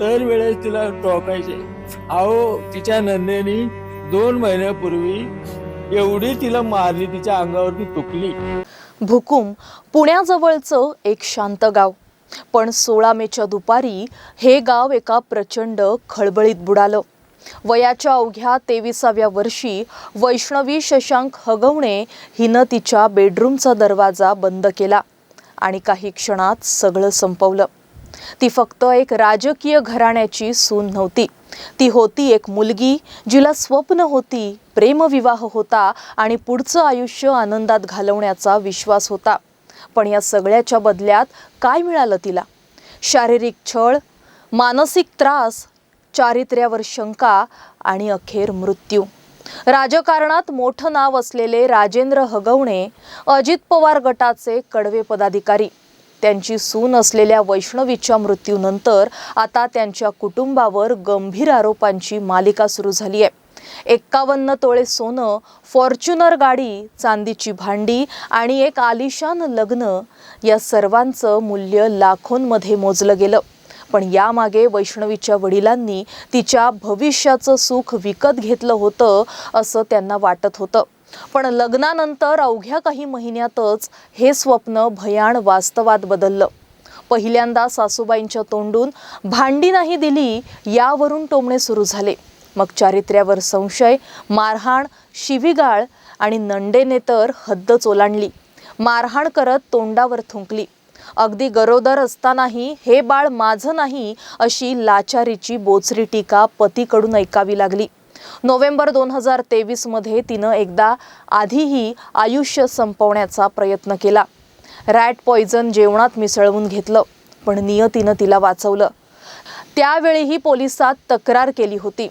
तर वेळेस तिला टोकायचे. अहो तिच्या नंदेनी दोन महिन्यापूर्वी एवढी तिला मारली तिच्या अंगावरती तुकली भुकुम पुण्याजवळचं एक शांत गाव. पण सोळा मेच्या दुपारी हे गाव एका प्रचंड खळबळीत बुडालं. वयाच्या अवघ्या तेविसाव्या वर्षी वैष्णवी शशांक हगवणे हिनं तिच्या बेडरूमचा दरवाजा बंद केला आणि काही क्षणात सगळं संपवलं. ती फक्त एक राजकीय घराण्याची सून नव्हती. ती होती एक मुलगी जिला स्वप्न होती प्रेमविवाह होता आणि पुढचं आयुष्य आनंदात घालवण्याचा विश्वास होता. पण या सगळ्याच्या बदल्यात काय मिळालं तिला? शारीरिक छळ मानसिक त्रास चारित्र्यावर शंका आणि अखेर मृत्यू. राजकारणात मोठं नाव असलेले राजेंद्र हगवणे अजित पवार गटाचे कडवे पदाधिकारी. त्यांची सून असलेल्या वैष्णवीच्या मृत्यूनंतर आता त्यांच्या कुटुंबावर गंभीर आरोपांची मालिका सुरू झाली आहे. एक्कावन्न तोळे सोनं फॉर्च्युनर गाडी चांदीची भांडी आणि एक आलिशान लग्न या सर्वांचं मूल्य लाखोंमध्ये मोजलं गेलं. पण यामागे वैष्णवीच्या वडिलांनी तिच्या भविष्याचं सुख विकत घेतलं होतं असं त्यांना वाटत होतं. पण लग्नानंतर अवघ्या काही महिन्यातच हे स्वप्न भयाण वास्तवात बदललं. पहिल्यांदा सासूबाईंच्या तोंडून भांडी नाही दिली यावरून टोमणे सुरू झाले. मग चारित्र्यावर संशय मारहाण शिवीगाळ आणि नंडेने तर हद्दच ओलांडली मारहाण करत तोंडावर थुंकली. अगदी गरोदर असतानाही हे बाळ माझं नाही अशी लाचारीची बोचरी टीका पतीकडून ऐकावी लागली. नोव्हेंबर दोन हजार तेवीसमध्ये तिनं एकदा आधीही आयुष्य संपवण्याचा प्रयत्न केला. रॅट पॉइझन जेवणात मिसळवून घेतलं पण नियतीनं तिला वाचवलं. त्यावेळीही पोलिसात तक्रार केली होती.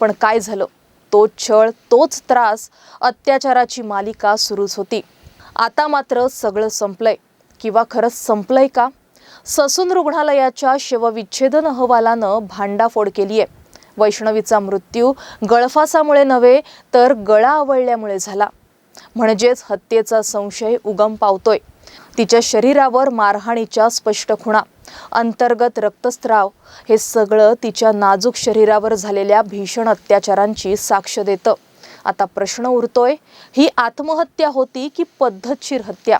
पण काय झालं? तो छळ तोच त्रास अत्याचाराची मालिका सुरूच होती. आता मात्र सगळं संपलंय. किंवा खरंच संपलंय का? ससून रुग्णालयाच्या शवविच्छेदन अहवालानं भांडाफोड केली आहे वैष्णवीचा मृत्यू गळफासामुळे नव्हे तर गळा आवळल्यामुळे झाला. म्हणजेच हत्येचा संशय उगम पावतोय. तिच्या शरीरावर मारहाणीच्या स्पष्ट खुणा अंतर्गत रक्तस्राव हे सगळं तिच्या नाजूक शरीरावर झालेल्या भीषण अत्याचारांची साक्ष देतं. आता प्रश्न उरतोय ही आत्महत्या होती की पद्धतशीर हत्या?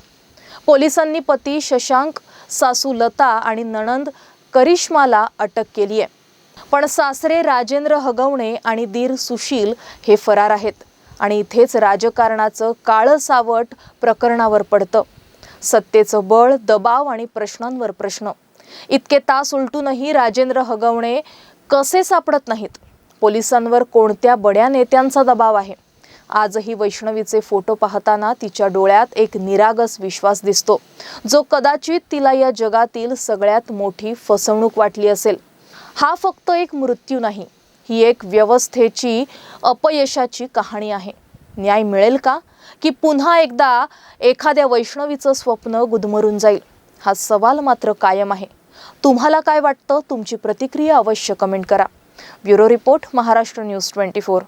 पोलिसांनी पती शशांक सासू लता आणि नणंद करिश्माला अटक केली आहे पण सासरे राजेंद्र हगवणे आणि दीर सुशील हे फरार आहेत. आणि इथेच राजकारणाचं काळं सावट प्रकरणावर पडतं. सत्तेचं बळ दबाव आणि प्रश्नांवर प्रश्न. इतके तास उलटूनही राजेंद्र हगवणे कसे सापडत नाहीत? पोलिसांवर कोणत्या बड्या नेत्यांचा दबाव आहे? आजही वैष्णवीचे फोटो पाहताना तिच्या डोळ्यात एक निरागस विश्वास दिसतो. जो कदाचित तिला या जगातील सगळ्यात मोठी फसवणूक वाटली असेल. हा फक्त एक मृत्यू नाही ही एक व्यवस्थेची अपयशाची कहाणी आहे. न्याय मिळेल का? की पुन्हा एकदा एखाद्या वैष्णवीचं स्वप्न गुदमरून जाईल? हा सवाल मात्र कायम आहे. तुम्हाला काय वाटतं? तुमची प्रतिक्रिया अवश्य कमेंट करा. Bureau report Maharashtra news twenty four.